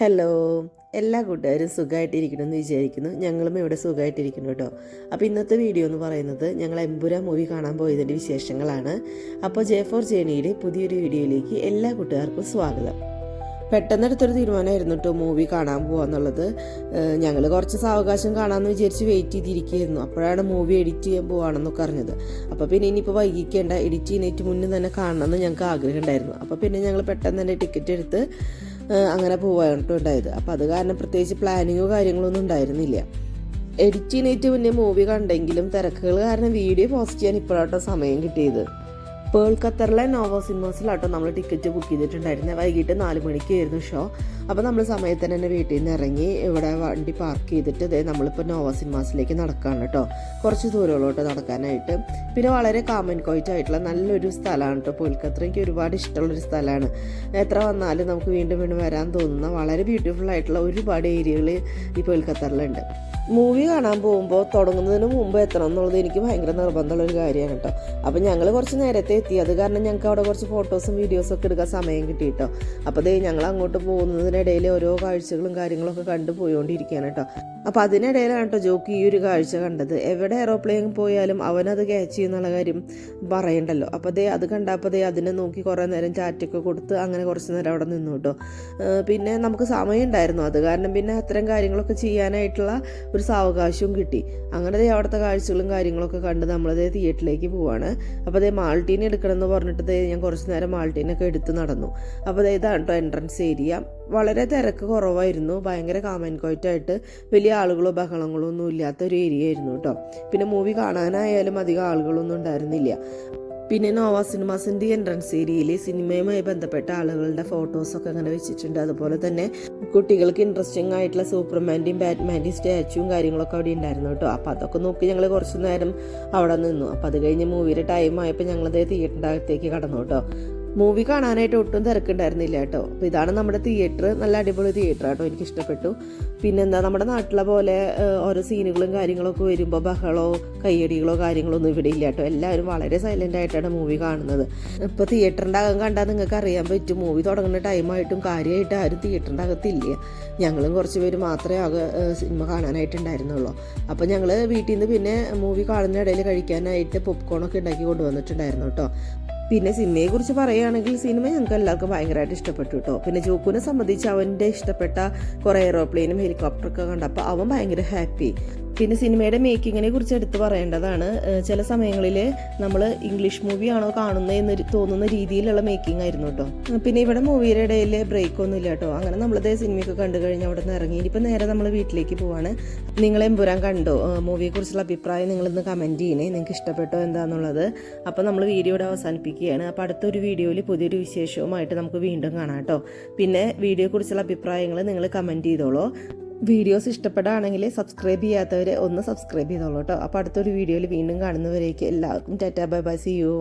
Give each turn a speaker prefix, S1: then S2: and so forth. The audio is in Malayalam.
S1: ഹലോ എല്ലാ കൂട്ടുകാരും സുഖമായിട്ടിരിക്കണമെന്ന് വിചാരിക്കുന്നു. ഞങ്ങളും ഇവിടെ സുഖമായിട്ടിരിക്കുന്നു കേട്ടോ. അപ്പോൾ ഇന്നത്തെ വീഡിയോ എന്ന് പറയുന്നത് ഞങ്ങൾ എമ്പുര മൂവി കാണാൻ പോയതിന്റെ വിശേഷങ്ങളാണ്. അപ്പോൾ ജെ ഫോർ ജേണിയുടെ പുതിയൊരു വീഡിയോയിലേക്ക് എല്ലാ കൂട്ടുകാർക്കും സ്വാഗതം. പെട്ടെന്ന് എടുത്തൊരു തീരുമാനമായിരുന്നു കേട്ടോ മൂവി കാണാൻ പോകാന്നുള്ളത് ഞങ്ങൾ കുറച്ച് സാവകാശം കാണാമെന്ന് വിചാരിച്ച് വെയിറ്റ് ചെയ്തിരിക്കുകയായിരുന്നു. അപ്പോഴാണ് മൂവി എഡിറ്റ് ചെയ്യാൻ പോവാണെന്നൊക്കെ അറിഞ്ഞത്. അപ്പോൾ പിന്നെ ഇനിയിപ്പോൾ വൈകിക്കേണ്ട എഡിറ്റ് ചെയ്യുന്നതിന് മുന്നേ തന്നെ കാണണമെന്ന് ഞങ്ങൾക്ക് ആഗ്രഹം ഉണ്ടായിരുന്നു. അപ്പോൾ പിന്നെ ഞങ്ങൾ പെട്ടെന്ന് തന്നെ ടിക്കറ്റ് എടുത്ത് അങ്ങനെ പോവാട്ടോ ഉണ്ടായത്. അപ്പോൾ അത് കാരണം പ്രത്യേകിച്ച് പ്ലാനിങ്ങോ കാര്യങ്ങളോ ഒന്നും ഉണ്ടായിരുന്നില്ല. എഡിറ്റ് മുന്നേ മൂവി കണ്ടെങ്കിലും തിരക്കുകൾ കാരണം വീഡിയോ പോസ്റ്റ് ചെയ്യാൻ ഇപ്പോഴാട്ടോ സമയം കിട്ടിയത്. പേൾ ഖത്തറിലെ നോവോ സിനിമാസിലാട്ടോ നമ്മൾ ടിക്കറ്റ് ബുക്ക് ചെയ്തിട്ടുണ്ടായിരുന്നത് വൈകിട്ട് നാല് മണിക്കായിരുന്നു ഷോ അപ്പോൾ നമ്മൾ സമയത്ത് തന്നെ വീട്ടിൽ നിന്ന് ഇറങ്ങി ഇവിടെ വണ്ടി പാർക്ക് ചെയ്തിട്ട് ഇതേ നമ്മളിപ്പോൾ നോവോ സിനിമാസിലേക്ക് നടക്കുകയാണ് കേട്ടോ കുറച്ച് ദൂരമുള്ളോട്ട് നടക്കാനായിട്ട്. പിന്നെ വളരെ കാമൻ കോയിറ്റ് ആയിട്ടുള്ള നല്ലൊരു സ്ഥലമാണ് കേട്ടോ പേൾ എനിക്ക് ഒരുപാട് ഇഷ്ടമുള്ളൊരു സ്ഥലമാണ് എത്ര വന്നാലും നമുക്ക് വീണ്ടും വീണ്ടും വരാൻ തോന്നുന്ന വളരെ ബ്യൂട്ടിഫുൾ ആയിട്ടുള്ള ഒരുപാട് ഏരിയകൾ ഈ പേൾ മൂവി കാണാൻ പോകുമ്പോൾ തുടങ്ങുന്നതിന് മുമ്പ് എത്തണം എന്നുള്ളത് എനിക്ക് ഭയങ്കര നിർബന്ധമുള്ള ഒരു കാര്യമാണ് കേട്ടോ അപ്പോൾ ഞങ്ങൾ കുറച്ച് നേരത്തെ എത്തി. അത് കാരണം ഞങ്ങൾക്ക് അവിടെ കുറച്ച് ഫോട്ടോസും വീഡിയോസും ഒക്കെ എടുക്കാൻ സമയം കിട്ടി കേട്ടോ അപ്പോൾ ദേ ഞങ്ങൾ അങ്ങോട്ട് പോകുന്നതിനിടയിൽ ഓരോ കാഴ്ചകളും കാര്യങ്ങളൊക്കെ കണ്ടു പോയോണ്ടിരിക്കുകയാണ് കേട്ടോ. അപ്പോൾ അതിനിടയിലാണ് കേട്ടോ ജോക്ക് ഈ ഒരു കാഴ്ച കണ്ടത്. എവിടെ എയറോപ്ലെയിൻ പോയാലും അവനത് ക്യാച്ച് ചെയ്യുന്നുള്ള കാര്യം പറയണ്ടല്ലോ. അപ്പോൾ ദേ അത് കണ്ടപ്പോൾ ദേ അതിനെ നോക്കി കുറേ നേരം ചാറ്റൊക്കെ കൊടുത്ത് അങ്ങനെ കുറച്ച് നേരം അവിടെ നിന്നു കേട്ടോ. പിന്നെ നമുക്ക് സമയം ഉണ്ടായിരുന്നു. അത് കാരണം പിന്നെ അത്തരം കാര്യങ്ങളൊക്കെ ചെയ്യാനായിട്ടുള്ള ഒരു സാവകാശവും കിട്ടി. അങ്ങനെ അവിടുത്തെ കാഴ്ചകളും കാര്യങ്ങളൊക്കെ കണ്ട് നമ്മളതേ തിയേറ്ററിലേക്ക് പോവാണ്. അപ്പോൾ അതേ മാൾട്ടീൻ എടുക്കണം എന്ന് പറഞ്ഞിട്ട് ഞാൻ കുറച്ച് നേരം മാൾട്ടീനൊക്കെ എടുത്ത് നടന്നു. അപ്പോൾ ഇതാണ് കേട്ടോ എൻട്രൻസ് ഏരിയ വളരെ തിരക്ക് കുറവായിരുന്നു. ഭയങ്കര കാമൻ കോയിട്ടായിട്ട് വലിയ ആളുകളോ ബഹളങ്ങളോ ഒന്നും ഇല്ലാത്ത ഒരു ഏരിയ ആയിരുന്നു കേട്ടോ പിന്നെ മൂവി കാണാനായാലും അധികം ആളുകളൊന്നും ഉണ്ടായിരുന്നില്ല. പിന്നെ നോവ സിനിമാസിന്റെ എൻട്രൻസ് ഏരിയയിൽ സിനിമയുമായി ബന്ധപ്പെട്ട ആളുകളുടെ ഫോട്ടോസൊക്കെ അങ്ങനെ വെച്ചിട്ടുണ്ട്. അതുപോലെ തന്നെ കുട്ടികൾക്ക് ഇൻട്രസ്റ്റിംഗ് ആയിട്ടുള്ള സൂപ്പർമാന്റെയും ബാറ്റ്മാന്റെയും സ്റ്റാച്ചുവും കാര്യങ്ങളൊക്കെ അവിടെ ഉണ്ടായിരുന്നു കേട്ടോ. അപ്പോൾ അതൊക്കെ നോക്കി ഞങ്ങൾ കുറച്ച് നേരം അവിടെ നിന്നു. അപ്പോൾ അത് കഴിഞ്ഞ് മൂവിയുടെ ടൈം ആയപ്പോൾ ഞങ്ങളത് തിയേറ്ററിന്റെ അകത്തേക്ക് കടന്നു കേട്ടോ. മൂവി കാണാനായിട്ട് ഒട്ടും തിരക്കുണ്ടായിരുന്നില്ല കേട്ടോ. അപ്പോൾ ഇതാണ് നമ്മുടെ തിയേറ്റർ നല്ല അടിപൊളി തിയേറ്റർ കേട്ടോ എനിക്ക് ഇഷ്ടപ്പെട്ടു പിന്നെന്താ നമ്മുടെ നാട്ടിലെ പോലെ ഓരോ സീനുകളും കാര്യങ്ങളൊക്കെ വരുമ്പോൾ ബഹളോ കയ്യടികളോ കാര്യങ്ങളോ ഒന്നും ഇവിടെ ഇല്ല കേട്ടോ. എല്ലാവരും വളരെ സൈലന്റ് ആയിട്ടാണ് മൂവി കാണുന്നത്. ഇപ്പോൾ തിയേറ്ററിന്റെ അകം കണ്ടാൽ നിങ്ങൾക്ക് അറിയാൻ പറ്റും. മൂവി തുടങ്ങുന്ന ടൈമായിട്ടും കാര്യമായിട്ട് ആരും തിയേറ്ററിന്റെ അകത്തില്ല. ഞങ്ങളും കുറച്ച് പേര് മാത്രമേ ആകെ സിനിമ കാണാനായിട്ടുണ്ടായിരുന്നുള്ളൂ. അപ്പോൾ ഞങ്ങൾ വീട്ടിൽ നിന്ന് പിന്നെ മൂവി കാണുന്ന ഇടയിൽ കഴിക്കാനായിട്ട് പോപ്കോണൊക്കെ ഉണ്ടാക്കി കൊണ്ടുവന്നിട്ടുണ്ടായിരുന്നു കേട്ടോ. പിന്നെ സിനിമയെ കുറിച്ച് പറയുകയാണെങ്കിൽ സിനിമ ഞങ്ങൾക്ക് എല്ലാവർക്കും ഭയങ്കരമായിട്ട് ഇഷ്ടപ്പെട്ടു കേട്ടോ. പിന്നെ ജോക്കുനെ സംബന്ധിച്ച് അവന്റെ ഇഷ്ടപ്പെട്ട കുറേ എയ്റോപ്ലെയിനും ഹെലികോപ്റ്ററൊക്കെ കണ്ടപ്പോൾ അവൻ ഭയങ്കര ഹാപ്പി പിന്നെ സിനിമയുടെ മേക്കിങ്ങിനെ കുറിച്ച് എടുത്തു പറയേണ്ടതാണ്. ചില സമയങ്ങളിൽ നമ്മൾ ഇംഗ്ലീഷ് മൂവിയാണോ കാണുന്നത് എന്ന് തോന്നുന്ന രീതിയിലുള്ള മേക്കിംഗ് ആയിരുന്നു കേട്ടോ പിന്നെ ഇവിടെ മൂവിയുടെ ഇടയിൽ ബ്രേക്ക് ഒന്നും ഇല്ല കേട്ടോ അങ്ങനെ നമ്മളതേ സിനിമയൊക്കെ കണ്ടു കഴിഞ്ഞ് അവിടെ നിന്ന് ഇറങ്ങി. ഇനിയിപ്പോൾ നേരെ നമ്മൾ വീട്ടിലേക്ക് പോവാണ്. നിങ്ങൾ എമ്പുരാൻ കണ്ടോ? മൂവിയെക്കുറിച്ചുള്ള അഭിപ്രായം നിങ്ങളിന്ന് കമന്റ് ചെയ്യണേ. നിങ്ങൾക്ക് ഇഷ്ടപ്പെട്ടോ എന്താണെന്നുള്ളത് അപ്പോൾ നമ്മൾ വീഡിയോ ഇവിടെ അവസാനിപ്പിക്കുകയാണ്. അപ്പോൾ അടുത്തൊരു വീഡിയോയിൽ പുതിയൊരു വിശേഷവുമായിട്ട് നമുക്ക് വീണ്ടും കാണാം കേട്ടോ പിന്നെ വീഡിയോയെക്കുറിച്ചുള്ള അഭിപ്രായങ്ങൾ നിങ്ങൾ കമന്റ് ചെയ്തോളൂ. വീഡിയോസ് ഇഷ്ടപ്പെടുകയാണെങ്കിൽ സബ്സ്ക്രൈബ് ചെയ്യാത്തവരെ ഒന്ന് സബ്സ്ക്രൈബ് ചെയ്തോളൂ കേട്ടോ. അപ്പോൾ അടുത്തൊരു വീഡിയോയിൽ വീണ്ടും കാണുന്നവരേക്ക് എല്ലാവർക്കും tata bye bye see you